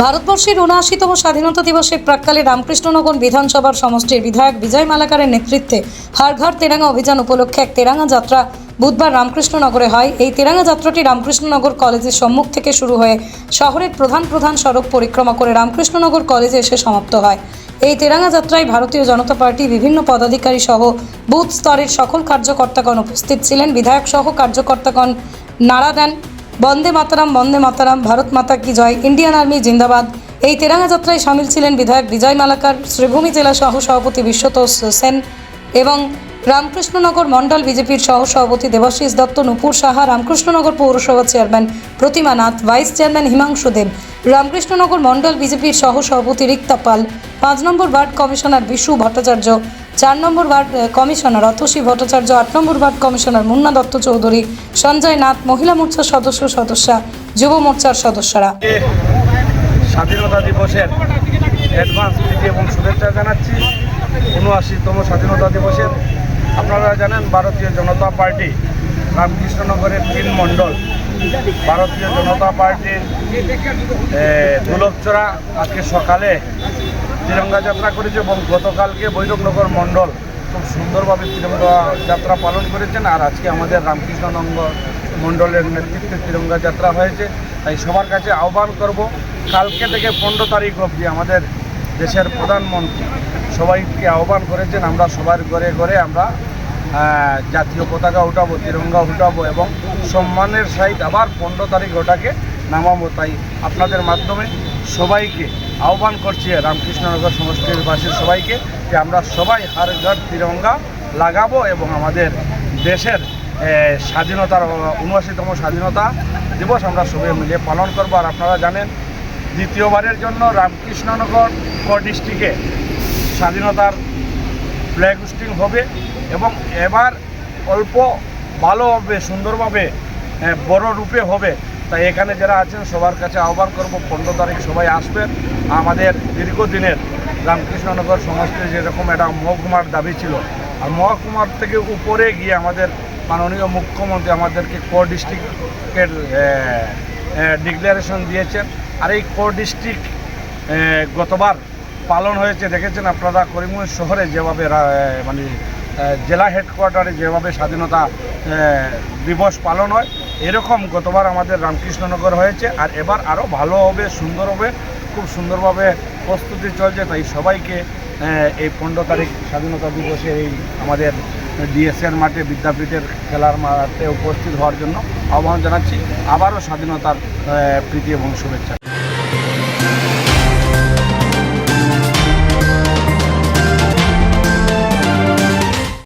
ভারতবর্ষের উনআশিতম স্বাধীনতা দিবসের প্রাক্কালে রামকৃষ্ণনগর বিধানসভার সমষ্টির বিধায়ক বিজয় মালাকারের নেতৃত্বে হার ঘর তেরাঙ্গা অভিযান উপলক্ষে এক তেরাঙ্গা যাত্রা বুধবার রামকৃষ্ণনগরে হয়। এই তেরাঙ্গা যাত্রাটি রামকৃষ্ণনগর কলেজের সম্মুখ থেকে শুরু হয়ে শহরের প্রধান প্রধান সড়ক পরিক্রমা করে রামকৃষ্ণনগর কলেজে এসে সমাপ্ত হয়। এই তেরাঙ্গা যাত্রায় ভারতীয় জনতা পার্টি বিভিন্ন পদাধিকারী সহ বুথ স্তরের সকল কার্যকর্তাগণ উপস্থিত ছিলেন। বিধায়ক সহ কার্যকর্তাগণ নাড়া দেন। বন্দে মাতারাম বন্দে মাতারাম, ভারত মাতা কি জয়, ইন্ডিয়ান আর্মি জিন্দাবাদ। এই তেরাঙ্গা যাত্রায় সামিল ছিলেন বিধায়ক বিজয় মালাকার, শ্রীভূমি জেলা সহ সভাপতি বিশ্বতোষ সেন এবং রামকৃষ্ণনগর মণ্ডল বিজেপির সহ সভাপতি দেবাশিস দত্ত, নুপুর সাহা, রামকৃষ্ণনগর পৌরসভা chairman Pratima Nath, vice chairman Himanshu Deb, Ramkrishnanagar মণ্ডল বিজেপির সহ সভাপতি রিক্তা পাল, পাঁচ নম্বর ওয়ার্ড কমিশনার বিশু ভট্টাচার্য চার নম্বর ওয়ার্ড কমিশনার অতসী ভট্টাচার্য আট নম্বর ওয়ার্ড কমিশনার মুন্না দত্ত চৌধুরী সঞ্জয় নাথ মহিলা মোর্চার সদস্য সদস্যা যুব মোর্চার সদস্যরা। স্বাধীনতা দিবসের অ্যাডভান্স প্রীতি এবং শুভেচ্ছা জানাচ্ছি। উনআশিতম স্বাধীনতা দিবসের আপনারা জানেন ভারতীয় জনতা পার্টি রামকৃষ্ণনগরের তিন মণ্ডল। ভারতীয় জনতা পার্টির এ, দুলকচড়া আজকে সকালে তিরঙ্গা যাত্রা করেছে এবং গতকালকে বৈরবনগর মণ্ডল খুব সুন্দরভাবে তিরঙ্গা যাত্রা পালন করেছেন আর আজকে আমাদের রামকৃষ্ণনগর মণ্ডলের নেতৃত্বে তিরঙ্গা যাত্রা হয়েছে। তাই সবার কাছে আহ্বান করব, কালকে থেকে পনেরো তারিখ অবধি আমাদের দেশের প্রধানমন্ত্রী সবাইকে আহ্বান করেছেন, আমরা সবার ঘরে ঘরে আমরা জাতীয় পতাকা উঠাবো তিরঙ্গা উঠাবো এবং সম্মানের সহিত আবার পনেরো তারিখ ওটাকে নামাবো। তাই আপনাদের মাধ্যমে সবাইকে আহ্বান করছি রামকৃষ্ণনগর সমষ্টির বাসীর সবাইকে যে আমরা সবাই হার ঘর তিরঙ্গা লাগাবো এবং আমাদের দেশের স্বাধীনতার উনআশিতম স্বাধীনতা দিবস আমরা সবাই মিলে পালন করব। আর আপনারা জানেন, দ্বিতীয়বারের জন্য রামকৃষ্ণনগর ক ডিস্ট্রিক্টে স্বাধীনতার ফ্ল্যাগ হোস্টিং হবে এবং এবার অল্প ভালোভাবে, সুন্দরভাবে বড় রূপে হবে। তাই এখানে যারা আছেন, সবার কাছে আহ্বান করব, পনেরো তারিখ সবাই আসবেন। আমাদের দীর্ঘদিনের রামকৃষ্ণনগর সমষ্টির যেরকম একটা মহকুমার দাবি ছিল, আর মহকুমার থেকে উপরে গিয়ে আমাদের মাননীয় মুখ্যমন্ত্রী আমাদেরকে কো ডিস্ট্রিক্টের ডিক্লারেশন দিয়েছেন। আর এই কো ডিস্ট্রিক্ট গতবার পালন হয়েছে, দেখেছেন আপনারা? করিমগঞ্জ শহরে যেভাবে মানে জেলা হেডকোয়ার্টারে যেভাবে স্বাধীনতা দিবস পালন হয়, এরকম গতবার আমাদের রামকৃষ্ণনগর হয়েছে। আর এবার আরও ভালো হবে, সুন্দর হবে, খুব সুন্দরভাবে প্রস্তুতি চলছে। তাই সবাইকে এই পনেরো তারিখ স্বাধীনতা দিবসে এই আমাদের ডিএসএর মাঠে, বিদ্যাপীঠের খেলার মাঠে উপস্থিত হওয়ার জন্য আহ্বান জানাচ্ছি। আবারও স্বাধীনতার প্রীতি এবং শুভেচ্ছা।